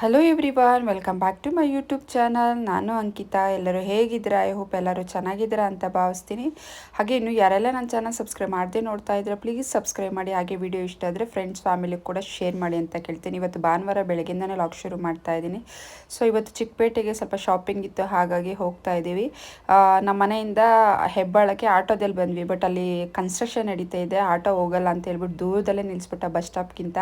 Hello everyone welcome back to my YouTube channel ನಾನು ಅಂಕಿತಾ, ಎಲ್ಲರೂ ಹೇಗಿದ್ದೀರಾ? ಐ ಹೋಪ್ ಎಲ್ಲರೂ ಚೆನ್ನಾಗಿದ್ದೀರಾ ಅಂತ ಭಾವಿಸ್ತೀನಿ. ಹಾಗೆ ಇನ್ನು ಯಾರೆಲ್ಲ ನನ್ನ ಚಾನಲ್ ಸಬ್ಸ್ಕ್ರೈಬ್ ಮಾಡದೆ ನೋಡ್ತಾ ಇದ್ರೆ ಪ್ಲೀಸ್ ಸಬ್ಸ್ಕ್ರೈಬ್ ಮಾಡಿ. ಹಾಗೆ ವಿಡಿಯೋ ಇಷ್ಟ ಆದರೆ ಫ್ರೆಂಡ್ಸ್ ಫ್ಯಾಮಿಲಿಗೆ ಕೂಡ ಶೇರ್ ಮಾಡಿ ಅಂತ ಕೇಳ್ತೀನಿ. ಇವತ್ತು ಭಾನುವಾರ ಬೆಳಗ್ಗೆಯಿಂದನೇ ಲಾಕ್ ಶುರು ಮಾಡ್ತಾ ಇದ್ದೀನಿ. ಸೊ ಇವತ್ತು ಚಿಕ್ಕಪೇಟೆಗೆ ಸ್ವಲ್ಪ ಶಾಪಿಂಗ್ ಇತ್ತು, ಹಾಗಾಗಿ ಹೋಗ್ತಾ ಇದ್ದೀವಿ. ನಮ್ಮ ಮನೆಯಿಂದ ಹೆಬ್ಬಾಳಕ್ಕೆ ಆಟೋದಲ್ಲಿ ಬಂದ್ವಿ ಬಟ್ ಅಲ್ಲಿ ಕನ್ಸ್ಟ್ರಕ್ಷನ್ ನಡೀತಾ ಇದೆ. ಆಟೋ ಹೋಗಲ್ಲ ಅಂತ ಹೇಳ್ಬಿಟ್ಟು ದೂರದಲ್ಲೇ ನಿಲ್ಲಿಸ್ಬಿಟ್ಟ ಬಸ್ ಸ್ಟಾಪ್ಗಿಂತ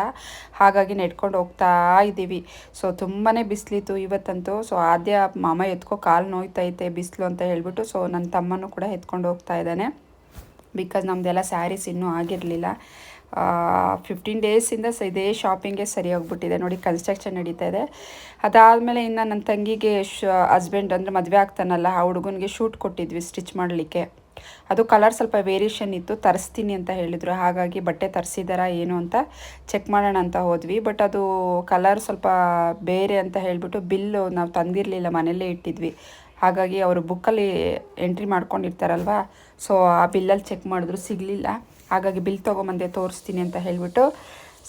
ಹಾಗಾಗಿ ನೆಡ್ಕೊಂಡು ಹೋಗ್ತಾ ಇದ್ದೀವಿ. ಸೊ ಸೊ ತುಂಬಾ ಬಿಸಿಲಿತ್ತು ಇವತ್ತಂತೂ. ಸೊ ಆದ್ಯ ಮಾಮ ಎತ್ಕೋ ಕಾಲು ನೋಯ್ತೈತೆ, ಬಿಸಿಲು ಅಂತ ಹೇಳ್ಬಿಟ್ಟು. ಸೊ ನನ್ನ ತಮ್ಮನೂ ಕೂಡ ಎತ್ಕೊಂಡು ಹೋಗ್ತಾ ಇದ್ದಾನೆ. ಬಿಕಾಸ್ ನಮ್ಮದೆಲ್ಲ ಸ್ಯಾರೀಸ್ ಇನ್ನೂ ಆಗಿರಲಿಲ್ಲ. ಫಿಫ್ಟೀನ್ ಡೇಸಿಂದ ಸ ಇದೇ ಶಾಪಿಂಗೆ ಸರಿ ಹೋಗ್ಬಿಟ್ಟಿದೆ. ನೋಡಿ ಕನ್ಸ್ಟ್ರಕ್ಷನ್ ನಡೀತಾ ಇದೆ. ಅದಾದಮೇಲೆ ಇನ್ನು ನನ್ನ ತಂಗಿಗೆ ಶ ಹಸ್ಬೆಂಡ್ ಅಂದರೆ ಮದುವೆ ಆಗ್ತಾನಲ್ಲ, ಆ ಹುಡುಗನಿಗೆ ಶೂಟ್ ಕೊಟ್ಟಿದ್ವಿ ಸ್ಟಿಚ್ ಮಾಡಲಿಕ್ಕೆ. ಅದು ಕಲರ್ ಸ್ವಲ್ಪ ವೇರಿಯೇಷನ್ ಇತ್ತು, ತರಿಸ್ತೀನಿ ಅಂತ ಹೇಳಿದರು. ಹಾಗಾಗಿ ಬಟ್ಟೆ ತರಿಸಿದಾರ ಏನು ಅಂತ ಚೆಕ್ ಮಾಡೋಣ ಅಂತ ಹೋದ್ವಿ. ಬಟ್ ಅದು ಕಲರ್ ಸ್ವಲ್ಪ ಬೇರೆ ಅಂತ ಹೇಳಿಬಿಟ್ಟು ಬಿಲ್ಲು ನಾವು ತಂದಿರಲಿಲ್ಲ, ಮನೆಯಲ್ಲೇ ಇಟ್ಟಿದ್ವಿ. ಹಾಗಾಗಿ ಅವರು ಬುಕ್ಕಲ್ಲಿ ಎಂಟ್ರಿ ಮಾಡ್ಕೊಂಡಿರ್ತಾರಲ್ವ? ಸೊ ಆ ಬಿಲ್ಲಲ್ಲಿ ಚೆಕ್ ಮಾಡಿದ್ರು, ಸಿಗಲಿಲ್ಲ. ಹಾಗಾಗಿ ಬಿಲ್ ತೊಗೊಂಬಂದೆ ತೋರಿಸ್ತೀನಿ ಅಂತ ಹೇಳಿಬಿಟ್ಟು,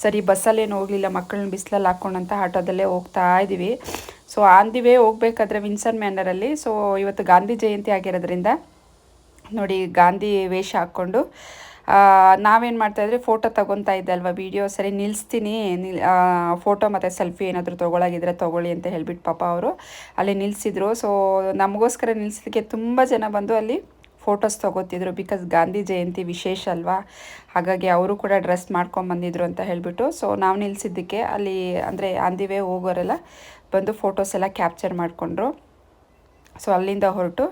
ಸರಿ ಬಸ್ಸಲ್ಲೇನು ಹೋಗಲಿಲ್ಲ, ಮಕ್ಕಳನ್ನ ಬಿಸಿಲಲ್ಲಿ ಹಾಕ್ಕೊಂಡಂತ ಆಟೋದಲ್ಲೇ ಹೋಗ್ತಾ ಇದ್ದೀವಿ ಸೊ ಆನ್ ದಿ ವೇ ಹೋಗ್ಬೇಕಾದ್ರೆ ವಿನ್ಸನ್ ಮ್ಯಾನರಲ್ಲಿ. ಸೊ ಇವತ್ತು ಗಾಂಧಿ ಜಯಂತಿ ಆಗಿರೋದ್ರಿಂದ ನೋಡಿ ಗಾಂಧಿ ವೇಷ ಹಾಕ್ಕೊಂಡು ನಾವೇನು ಮಾಡ್ತಾಯಿದ್ರೆ ಫೋಟೋ ತೊಗೊತಾ ಇದ್ದೆ ಅಲ್ವಾ ವೀಡಿಯೋ ಸರಿ ನಿಲ್ಲಿಸ್ತೀನಿ ನಿಲ್ ಫೋಟೋ ಮತ್ತು ಸೆಲ್ಫಿ ಏನಾದರೂ ತೊಗೊಳಗಿದ್ರೆ ತೊಗೊಳ್ಳಿ ಅಂತ ಹೇಳ್ಬಿಟ್ಟು ಪಾಪ ಅವರು ಅಲ್ಲಿ ನಿಲ್ಲಿಸಿದ್ರು ಸೊ ನಮಗೋಸ್ಕರ ನಿಲ್ಲಿಸೋದಕ್ಕೆ ತುಂಬ ಜನ ಬಂದು ಅಲ್ಲಿ ಫೋಟೋಸ್ ತೊಗೋತಿದ್ರು ಬಿಕಾಸ್ ಗಾಂಧಿ ಜಯಂತಿ ವಿಶೇಷ ಅಲ್ವಾ? ಹಾಗಾಗಿ ಅವರು ಕೂಡ ಡ್ರೆಸ್ ಮಾಡ್ಕೊಂಬಂದಿದ್ರು ಅಂತ ಹೇಳಿಬಿಟ್ಟು. ಸೊ ನಾವು ನಿಲ್ಲಿಸಿದ್ದಕ್ಕೆ ಅಲ್ಲಿ, ಅಂದರೆ ಅಂದಿವೇ ಹೋಗೋರೆಲ್ಲ ಬಂದು ಫೋಟೋಸ್ ಎಲ್ಲ ಕ್ಯಾಪ್ಚರ್ ಮಾಡಿಕೊಂಡ್ರು. ಸೊ ಅಲ್ಲಿಂದ ಹೊರಟು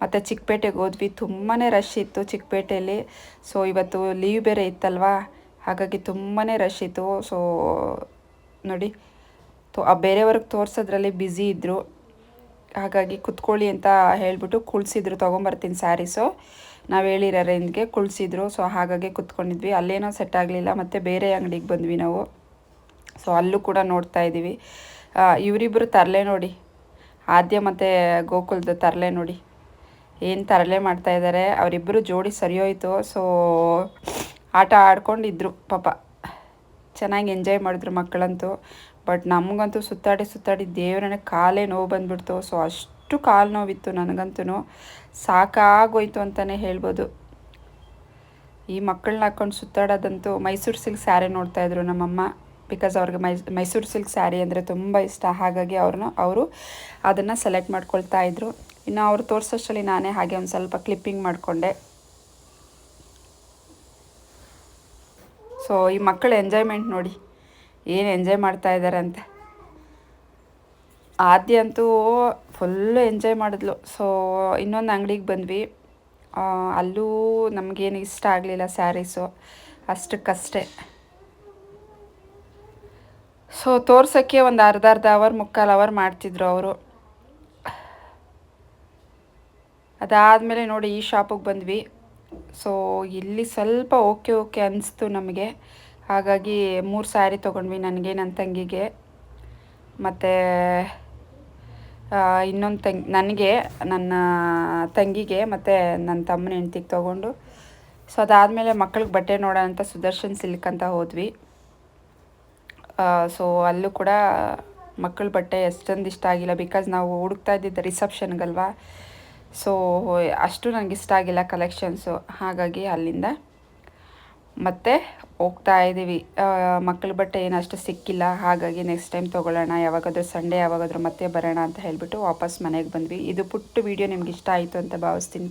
ಮತ್ತು ಚಿಕ್ಕಪೇಟೆಗೆ ಹೋದ್ವಿ. ತುಂಬಾ ರಶ್ ಇತ್ತು ಚಿಕ್ಕಪೇಟೆಯಲ್ಲಿ ಸೊ ಇವತ್ತು ಲೀವ್ ಬೇರೆ ಇತ್ತಲ್ವಾ? ಹಾಗಾಗಿ ತುಂಬಾ ರಶ್ ಇತ್ತು. ಸೊ ನೋಡಿ, ತೋ ಬೇರೆಯವ್ರಿಗೆ ತೋರಿಸೋದ್ರಲ್ಲಿ ಬ್ಯುಸಿ ಇದ್ದರು ಹಾಗಾಗಿ ಕುತ್ಕೊಳ್ಳಿ ಅಂತ ಹೇಳಿಬಿಟ್ಟು ಕುಳ್ಸಿದ್ರು, ತೊಗೊಂಬರ್ತೀನಿ ಸ್ಯಾರೀಸು ನಾವು ಹೇಳಿರೋ ರೇಂಜ್ಗೆ ಕುಳ್ಸಿದ್ರು. ಸೊ ಹಾಗಾಗಿ ಕುತ್ಕೊಂಡಿದ್ವಿ. ಅಲ್ಲೇನೋ ಸೆಟ್ ಆಗಲಿಲ್ಲ. ಮತ್ತು ಬೇರೆ ಅಂಗಡಿಗೆ ಬಂದ್ವಿ ನಾವು. ಸೊ ಅಲ್ಲೂ ಕೂಡ ನೋಡ್ತಾ ಇದ್ದೀವಿ ಇವರಿಬ್ಬರು ತರಲೆ ನೋಡಿ. ಆದ್ಯ ಮತ್ತು ಗೋಕುಲ್ದ ತರಲೆ ನೋಡಿ. ಏನು ತರಲೆ ಮಾಡ್ತಾ ಇದ್ದಾರೆ ಅವರಿಬ್ಬರು ಜೋಡಿ ಸರಿಯೋಯ್ತು. ಸೊ ಆಟ ಆಡ್ಕೊಂಡಿದ್ರು ಪಾಪ. ಚೆನ್ನಾಗಿ ಎಂಜಾಯ್ ಮಾಡಿದ್ರು ಮಕ್ಕಳಂತೂ. ಬಟ್ ನಮಗಂತೂ ಸುತ್ತಾಡಿ ಸುತ್ತಾಡಿ ದೇವರನ್ನ ಕಾಲೇ ನೋವು ಬಂದುಬಿಡ್ತು. ಸೊ ಅಷ್ಟು ಕಾಲು ನೋವಿತ್ತು ನನಗಂತೂ ಸಾಕಾಗೋಯ್ತು ಅಂತಲೇ ಹೇಳ್ಬೋದು. ಈ ಮಕ್ಕಳನ್ನ ಹಾಕ್ಕೊಂಡು ಸುತ್ತಾಡೋದಂತೂ ಮೈಸೂರು ಸಿಲ್ಕ್ ಸ್ಯಾರಿ ನೋಡ್ತಾಯಿದ್ರು ನಮ್ಮಮ್ಮ. ಬಿಕಾಸ್ ಅವ್ರಿಗೆ ಮೈ, ಮೈಸೂರು ಸಿಲ್ಕ್ ಸ್ಯಾರಿ ಅಂದರೆ ತುಂಬ ಇಷ್ಟ. ಹಾಗಾಗಿ ಅವ್ರನ್ನ, ಅವರು ಅದನ್ನು ಸೆಲೆಕ್ಟ್ ಮಾಡ್ಕೊಳ್ತಾ ಇದ್ರು. ಇನ್ನು ಅವ್ರು ತೋರಿಸೋಷ್ಟರಲ್ಲಿ ನಾನೇ ಹಾಗೆ ಒಂದು ಸ್ವಲ್ಪ ಕ್ಲಿಪ್ಪಿಂಗ್ ಮಾಡಿಕೊಂಡೆ. ಸೊ ಈ ಮಕ್ಕಳ ಎಂಜಾಯ್ಮೆಂಟ್ ನೋಡಿ, ಏನು ಎಂಜಾಯ್ ಮಾಡ್ತಾ ಇದ್ದಾರೆ ಅಂತ. ಆದ್ಯ ಅಂತೂ ಫುಲ್ಲು ಎಂಜಾಯ್ ಮಾಡಿದ್ಲು. ಸೊ ಇನ್ನೊಂದು ಅಂಗಡಿಗೆ ಬಂದ್ವಿ. ಅಲ್ಲೂ ನಮಗೇನು ಇಷ್ಟ ಆಗಲಿಲ್ಲ ಸ್ಯಾರೀಸು ಅಷ್ಟಕ್ಕಷ್ಟೇ. ಸೊ ತೋರ್ಸೋಕ್ಕೆ ಒಂದು ಅರ್ಧ ಅರ್ಧ ಅವರ್ ಮುಕ್ಕಾಲು ಅವರ್ ಮಾಡ್ತಿದ್ರು ಅವರು. ಅದಾದಮೇಲೆ ನೋಡಿ ಈ ಶಾಪಿಗೆ ಬಂದ್ವಿ. ಸೊ ಇಲ್ಲಿ ಸ್ವಲ್ಪ ಓಕೆ ಓಕೆ ಅನಿಸ್ತು ನಮಗೆ. ಹಾಗಾಗಿ ಮೂರು ಸ್ಯಾರಿ ತೊಗೊಂಡ್ವಿ ನನಗೆ ನನ್ನ ತಂಗಿಗೆ. ಮತ್ತು ಇನ್ನೊಂದು ತಂಗಿ, ನನಗೆ, ನನ್ನ ತಂಗಿಗೆ ಮತ್ತು ನನ್ನ ತಮ್ಮನ ಹೆಂಡ್ತಿಗೆ ತೊಗೊಂಡು. ಸೊ ಅದಾದಮೇಲೆ ಮಕ್ಳಿಗೆ ಬಟ್ಟೆ ನೋಡೋಣ ಅಂತ ಸುದರ್ಶನ್ ಸಿಲ್ಕ್ ಅಂತ ಹೋದ್ವಿ. ಸೊ ಅಲ್ಲೂ ಕೂಡ ಮಕ್ಕಳ ಬಟ್ಟೆ ಎಷ್ಟೊಂದು ಇಷ್ಟ ಆಗಿಲ್ಲ ಬಿಕಾಸ್ ನಾವು ಹುಡುಕ್ತಾ ಇದ್ದಿದ್ದು ರಿಸೆಪ್ಷನ್ಗಲ್ವಾ ಸೊ ಅಷ್ಟು ನನಗೆ ಇಷ್ಟ ಆಗಿಲ್ಲ ಕಲೆಕ್ಷನ್ಸು ಹಾಗಾಗಿ ಅಲ್ಲಿಂದ ಮತ್ತೆ ಹೋಗ್ತಾ ಇದ್ದೀವಿ ಮಕ್ಕಳ ಬಟ್ಟೆ ಏನು ಅಷ್ಟು ಸಿಕ್ಕಿಲ್ಲ, ಹಾಗಾಗಿ ನೆಕ್ಸ್ಟ್ ಟೈಮ್ ತೊಗೊಳ್ಳೋಣ, ಯಾವಾಗಾದರೂ ಸಂಡೇ ಯಾವಾಗಾದರೂ ಮತ್ತೆ ಬರೋಣ ಅಂತ ಹೇಳಿಬಿಟ್ಟು ವಾಪಸ್ ಮನೆಗೆ ಬಂದ್ವಿ. ಇದು ಪುಟ್ಟ ವೀಡಿಯೋ ನಿಮ್ಗೆ ಇಷ್ಟ ಆಯಿತು ಅಂತ ಭಾವಿಸ್ತೀನಿ.